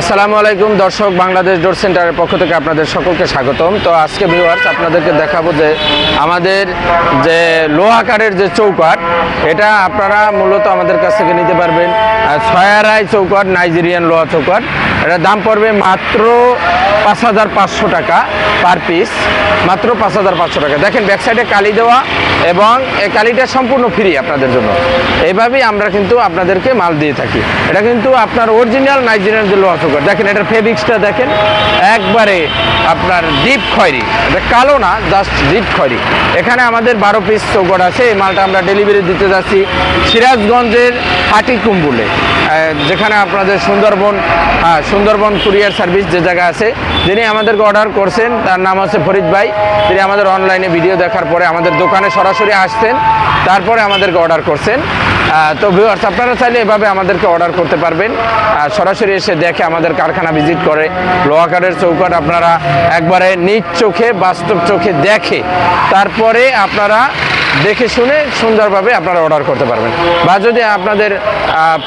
আসসালামু আলাইকুম, দর্শক বাংলাদেশ ডোর সেন্টারের পক্ষ থেকে আপনাদের সকলকে স্বাগতম। তো আজকে ভিউয়ার্স আপনাদেরকে দেখাবো যে আমাদের যে লোহাকারের যে চৌকাট এটা আপনারা মূলত আমাদের কাছ থেকে নিতে পারবেন ছয়ারাই চৌকাট নাইজেরিয়ান লোহা চৌকাট এটার দাম পড়বে মাত্র পাঁচ হাজার পাঁচশো টাকা পার পিস মাত্র পাঁচ হাজার পাঁচশো টাকা। দেখেন ব্যাক সাইডে কালি দেওয়া এবং এই কালিটা সম্পূর্ণ ফ্রি আপনাদের জন্য। এইভাবেই আমরা কিন্তু আপনাদেরকে মাল দিয়ে থাকি। এটা কিন্তু আপনার অরিজিনাল নাইজেরিয়ান যে লোহা চৌকাট দেখেন এটার ফেব্রিক্সটা দেখেন একবারে আপনার ডিপ খয়রি। এটা কালো না জাস্ট ডিপ খয়রি। এখানে আমাদের বারো পিস চৌকট আছে এই মালটা আমরা ডেলিভারি দিতে যাচ্ছি সিরাজগঞ্জের হাটি কুম্বুলে আহ, যেখানে আপনাদের সুন্দরবন হ্যাঁ সুন্দরবন কুরিয়ার সার্ভিস যে জায়গা আছে যিনি আমাদেরকে অর্ডার করছেন। তার নাম হচ্ছে ফরিদ ভাই। তিনি আমাদের অনলাইনে ভিডিও দেখার পরে আমাদের দোকানে সরাসরি আসতেন তারপরে আমাদেরকে অর্ডার করছেন। তো ভিউয়ার্স আপনারা চাইলে এভাবে আমাদেরকে অর্ডার করতে পারবেন। সরাসরি এসে দেখে আমাদের কারখানা ভিজিট করে। লোহাকারের চৌকাট আপনারা একবারে নিজ চোখে, বাস্তব চোখে দেখে। তারপরে আপনারা দেখে শুনে সুন্দরভাবে আপনারা অর্ডার করতে পারবেন। বা যদি আপনাদের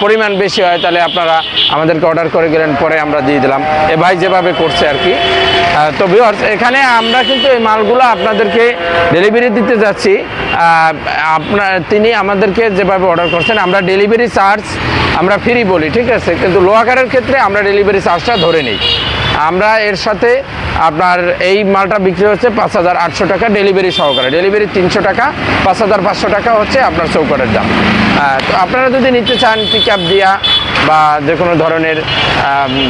পরিমাণ বেশি হয়, তাহলে আপনারা আমাদেরকে অর্ডার করে গেলেন, পরে আমরা দিয়ে দিলাম। এ ভাই যেভাবে করছে আর কি। তো ভিউয়ার্স এখানে আমরা কিন্তু এই মালগুলো আপনাদেরকে ডেলিভারি দিতে যাচ্ছি। আপনার তিনি আমাদেরকে যেভাবে অর্ডার করছেন, আমরা ডেলিভারি চার্জ আমরা ফ্রি বলি, ঠিক আছে? কিন্তু লোহাকারের ক্ষেত্রে আমরা ডেলিভারি চার্জটা ধরে নিই। আমরা এর সাথে আপনার এই মালটা বিক্রি হচ্ছে পাঁচ হাজার আটশো টাকা ডেলিভারি সহকারে। ডেলিভারি তিনশো টাকা, পাঁচ হাজার পাঁচশো টাকা হচ্ছে আপনার চৌকাটের দাম। তো আপনারা যদি নিতে চান পিক আপ দিয়া বা যে কোনো ধরনের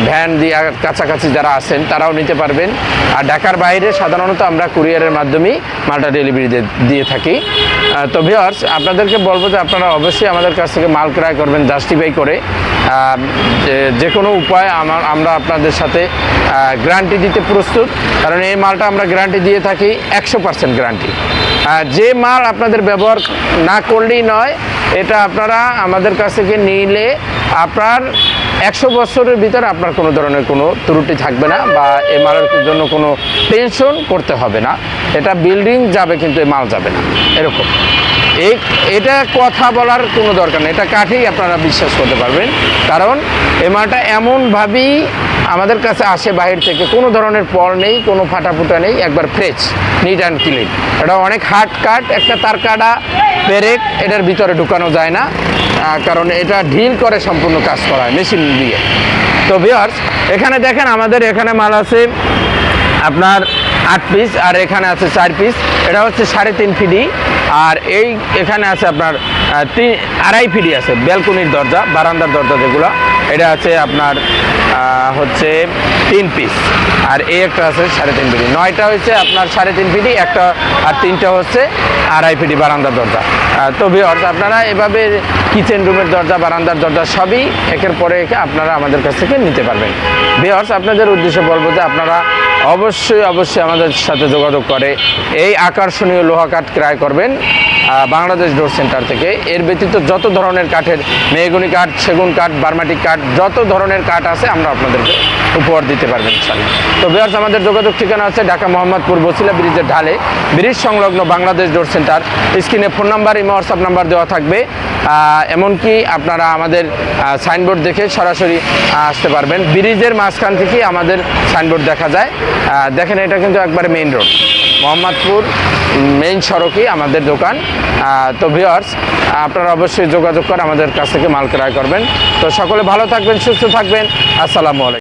ভ্যান দিয়ে কাছাকাছি যারা আছেন, তারাও নিতে পারবেন। আর ঢাকার বাইরে সাধারণত আমরা কুরিয়ারের মাধ্যমেই মালটা ডেলিভারি দিয়ে থাকি। তো ভিওয়ার্স আপনাদেরকে বলব যে আপনারা অবশ্যই আমাদের কাছ থেকে মাল ক্রয় করবেন জাস্টিফাই করে। যে- কোনো উপায় আমার আমরা আপনাদের সাথে গ্যারান্টি দিতে প্রস্তুত। কারণ এই মালটা আমরা গ্যারান্টি দিয়ে থাকি, একশো পার্সেন্ট গ্যারান্টি যে মাল আপনাদের ব্যবহার না করলেই নয়, এটা আপনারা আমাদের কাছ থেকে নিলে আপনার একশো বছরের ভিতরে আপনার কোনো ধরনের কোনো ত্রুটি থাকবে না বা এই মালের জন্য কোনো টেনশন করতে হবে না। এটা বিল্ডিং যাবে কিন্তু এই মাল যাবে না, এরকম। এই, এটা কথা বলার কোনো দরকার নেই, এটা কাঠেই আপনারা বিশ্বাস করতে পারবেন। কারণ এই মালটা এমনভাবেই আমাদের কাছে আসে বাইরে থেকে। কোনো ধরনের পর নেই, কোনো ফাটাফুটা নেই, একবার ফ্রেশ নিট অ্যান্ড ক্লিন এটা অনেক হার্ড কাট একটা তার কাটা পেরেক, এটার ভিতরে ঢুকানো যায় না। কারণ এটা ঢিল করে সম্পূর্ণ কাজ করা হয় মেশিন দিয়ে। তো ভিওর্স এখানে দেখেন আমাদের এখানে মাল আছে আপনার আট পিস আর এখানে আছে চার পিস এটা হচ্ছে সাড়ে তিন ফিডি আর এই এখানে আছে আপনার তিন আড়াই ফিডি আছে, ব্যালকনির দরজা, বারান্দার দরজা যেগুলো। এটা আছে আপনার হচ্ছে তিন পিস আর এই একটা আছে সাড়ে তিন ফিডি নয়টা হচ্ছে আপনার সাড়ে তিন ফিডি একটা আর তিনটা হচ্ছে আড়াই ফিডি বারান্দার দরজা। তো ভিওর্স আপনারা এভাবে কিচেন রুমের দরজা, বারান্দার দরজা সবই একের পরে একে আপনারা আমাদের কাছ থেকে নিতে পারবেন। ভিওর্স আপনাদের উদ্দেশ্যে বলব যে আপনারা অবশ্যই অবশ্যই আমাদের সাথে যোগাযোগ করে, এই আকর্ষণীয় লোহা কাঠ ক্রয় করবেন। বাংলাদেশ ডোর সেন্টার থেকে। এর ব্যতীত যত ধরনের কাঠের মেহগুনি কাঠ, সেগুন কাঠ, বার্মাটিক কাঠ, যত ধরনের কাঠ আছে আমরা আপনাদেরকে উপহার দিতে পারবেন তো বিহার্স আমাদের যোগাযোগ ঠিকানা আছে ঢাকা মোহাম্মদপুর বসিলা ব্রিজের ঢালে। ব্রিজ সংলগ্ন বাংলাদেশ ডোর সেন্টার। স্ক্রিনে phone number, imo, WhatsApp number দেওয়া থাকবে। এমনকি আপনারা আমাদের সাইনবোর্ড দেখে সরাসরি আসতে পারবেন। ব্রিজের মাঝখান থেকে আমাদের সাইনবোর্ড দেখা যায়। দেখেন এটা কিন্তু একবারে মেইন রোড মোহাম্মদপুর মেইন সড়কই আমাদের দোকান। তো ভিওয়ার্স আপনারা অবশ্যই যোগাযোগ করে আমাদের কাছ থেকে মাল ক্রয় করবেন। তো সকলে ভালো থাকবেন, সুস্থ থাকবেন। আসসালামু আলাইকুম।